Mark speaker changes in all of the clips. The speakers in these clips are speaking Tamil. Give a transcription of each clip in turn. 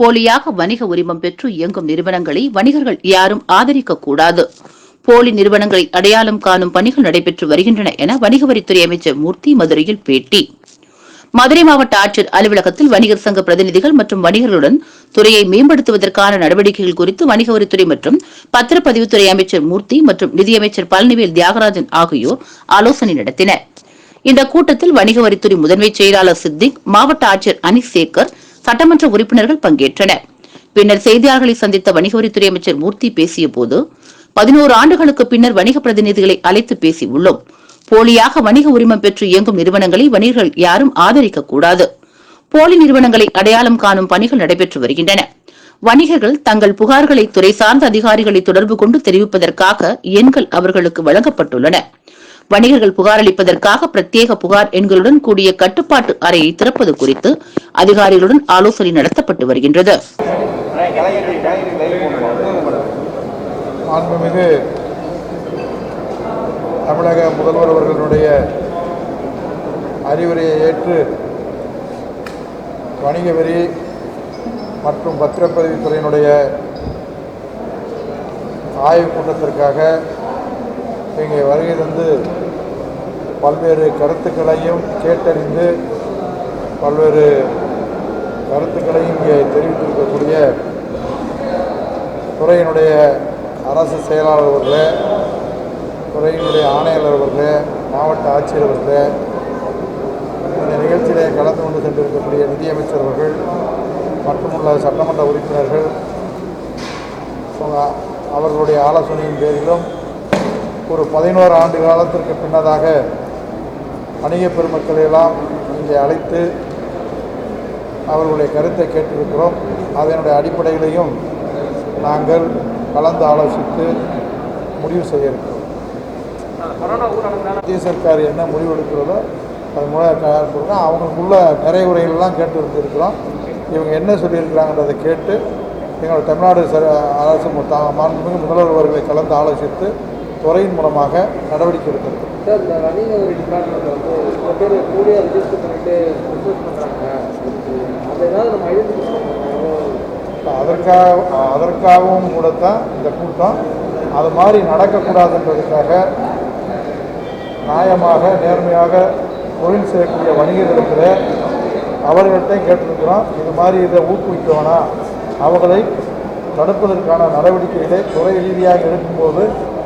Speaker 1: போலியாக வணிக உரிமம் பெற்று இயங்கும் நிறுவனங்களை வணிகர்கள் யாரும் ஆதரிக்க கூடாது போலி நிறுவனங்களை அடையாளம் காணும் பணிகள் நடைபெற்று வருகின்றன என வணிக வரித்துறை அமைச்சர் மூர்த்தி மதுரையில் பேட்டி. மதுரை மாவட்ட ஆட்சியர் அலுவலகத்தில் வணிகர் சங்க பிரதிநிதிகள் மற்றும் வணிகர்களுடன் துறையை மேம்படுத்துவதற்கான நடவடிக்கைகள் குறித்து வணிக வரித்துறை மற்றும் பத்திரப்பதிவுத்துறை அமைச்சர் மூர்த்தி மற்றும் நிதியமைச்சர் பழனிவேல் தியாகராஜன் ஆகியோர் ஆலோசனை நடத்தினர். இந்த கூட்டத்தில் வணிக வரித்துறை முதன்மை செயலாளர் சித்திக் மாவட்ட ஆட்சியர் அனிஸ் சேகர் சட்டமன்ற உறுப்பினர்கள் பங்கேற்றனர். பின்னர் செய்தியாளர்களை சந்தித்த வணிக வரித்துறை அமைச்சர் மூர்த்தி பேசிய போது பதினோரு ஆண்டுகளுக்கு பின்னர் வணிக பிரதிநிதிகளை அழைத்து பேசியுள்ளோம். போலியாக வணிக உரிமம் பெற்று இயங்கும் நிறுவனங்களை வணிகர்கள் யாரும் ஆதரிக்க கூடாது. போலி நிறுவனங்களை அடையாளம் காணும் பணிகள் நடைபெற்று வருகின்றன. வணிகர்கள் தங்கள் புகார்களை துறை சார்ந்த அதிகாரிகளை தொடர்பு கொண்டு தெரிவிப்பதற்காக எண்கள் அவர்களுக்கு வழங்கப்பட்டுள்ளன. வணிகர்கள் புகாரளிப்பதற்காக பிரத்யேக புகார் எண்களுடன் கூடிய கட்டுப்பாட்டு அறையை திறப்பது குறித்து அதிகாரிகளுடன் ஆலோசனை நடத்தப்பட்டு வருகின்றது.
Speaker 2: தமிழக முதல்வர் அவர்களுடைய அறிவுரையை ஏற்று வணிக வரி மற்றும் பத்திரப்பதிவுத்துறையினுடைய ஆய்வுக் கூட்டத்திற்காக இங்கே வருகை தந்து பல்வேறு கருத்துக்களையும் கேட்டறிந்து பல்வேறு கருத்துக்களையும் இங்கே தெரிவித்திருக்கக்கூடிய துறையினுடைய அரசு செயலாளர் அவர்களே துறையினுடைய ஆணையாளர் அவர்களே மாவட்ட ஆட்சியர் அவர்களே இந்த நிகழ்ச்சியிலே கலந்து கொண்டு சென்றிருக்கக்கூடிய நிதியமைச்சர் அவர்கள் மட்டுமல்ல சட்டமன்ற உறுப்பினர்கள் அவங்க- அவர்களுடைய ஆலோசனையின் பேரிலும் ஒரு பதினோரு ஆண்டு காலத்திற்கு பின்னதாக வணிக பெருமக்களை எல்லாம் இங்கே அழைத்து அவர்களுடைய கருத்தை கேட்டிருக்கிறோம். அதனுடைய அடிப்படையிலையும் நாங்கள் கலந்து ஆலோசித்து முடிவு செய்ய இருக்கிறோம். மத்திய சர்க்கார் என்ன முடிவு எடுக்கிறதோ அது மூலம் கொடுங்க அவங்களுக்குள்ள நிறைவுரைகள்லாம் கேட்டு இருந்திருக்கிறோம் இவங்க என்ன சொல்லியிருக்கிறாங்கன்றதை கேட்டு எங்களோட தமிழ்நாடு அரசு மாண்புமிகு முதல்வர் அவர்களை கலந்து ஆலோசித்து துறையின் மூலமாக நடவடிக்கை எடுத்திருக்கிறோம்
Speaker 3: சார் இந்த வணிக வரி டிபார்ட்மெண்ட்டில் வந்து சில பேர் கூடிய ரிஜிஸ்டர் பண்ணிட்டு ரிசர்ச் பண்ணுறாங்க அதை ஏதாவது நம்ம ஐடென்டிஃபை
Speaker 2: அதற்காக அதற்காகவும் கூட தான் இந்த கூட்டம் அது மாதிரி நடக்கக்கூடாதுன்றதுக்காக நியாயமாக நேர்மையாக தொழில் செய்யக்கூடிய வணிகர்களிடத்தில் அவர்கள்ட்ட கேட்டிருக்கிறோம். இது மாதிரி இதை ஊக்குவிக்க வேணாம் அவர்களை தடுப்பதற்கான நடவடிக்கைகளை துறை ரீதியாக எடுக்கும்போது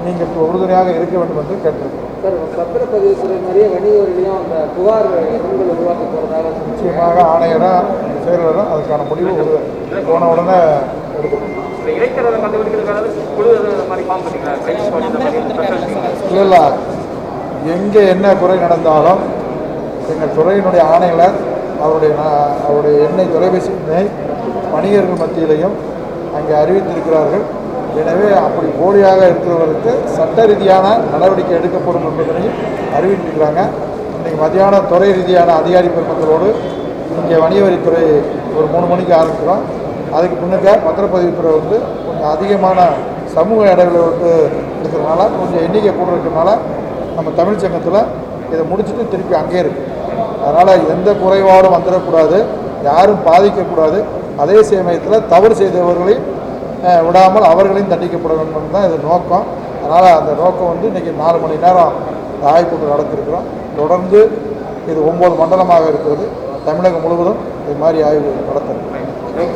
Speaker 2: நீங்கள் உறுதுணையாக இருக்க வேண்டும் என்று கேட்டிருக்கிறோம்.
Speaker 3: சார் பத்திரப்பதிவுத்துறை மாதிரியே வணிக வரிலையும் அந்த புகார் உருவாக்க போகிறதாக
Speaker 2: நிச்சயமாக ஆணையரும் செயலரும் அதுக்கான முடிவு போன உடனே எடுக்கணும். இல்லை இல்லை. எங்கே என்ன குறை நடந்தாலும் எங்கள் துறையினுடைய ஆணையாளர் அவருடைய அவருடைய எண்ணெய் தொலைபேசி வணிகர்கள் மத்தியிலையும் அங்கே அறிவித்திருக்கிறார்கள். எனவே அப்படி போலியாக இருக்கிறவர்களுக்கு சட்ட ரீதியான நடவடிக்கை எடுக்கப்படும் என்பதனையும் அறிவித்திருக்கிறாங்க. இன்றைக்கு மதியானம் துறை ரீதியான அதிகாரி பெருமக்களோடு இங்கே வணிக வரித்துறை ஒரு மூணு மணிக்கு ஆரம்பிக்கிறோம். அதுக்கு முன்னுக்க பத்திரப்பதிவுத்துறை வந்து கொஞ்சம் அதிகமான சமூக இடைவெளி வந்து இருக்கிறதுனால கொஞ்சம் எண்ணிக்கை கூட இருக்கிறதுனால நம்ம தமிழ் சங்கத்தில் இதை முடிச்சுட்டு திருப்பி அங்கேயே இருக்கு. அதனால் எந்த குறைபாடும் வந்துடக்கூடாது யாரும் பாதிக்கக்கூடாது. அதே சமயத்தில் தவறு செய்தவர்களை விடாமல் அவர்களையும் தண்டிக்கப்பட வேண்டும் தான் இது நோக்கம். அதனால் அந்த நோக்கம் வந்து இன்றைக்கி நாலு மணி நேரம் இந்த ஆய்வுக்கூட்டம் நடத்திருக்கிறோம். தொடர்ந்து இது ஒம்பது மண்டலமாக இருக்கிறது. தமிழகம் முழுவதும் இது மாதிரி ஆய்வு நடத்துகிறோம்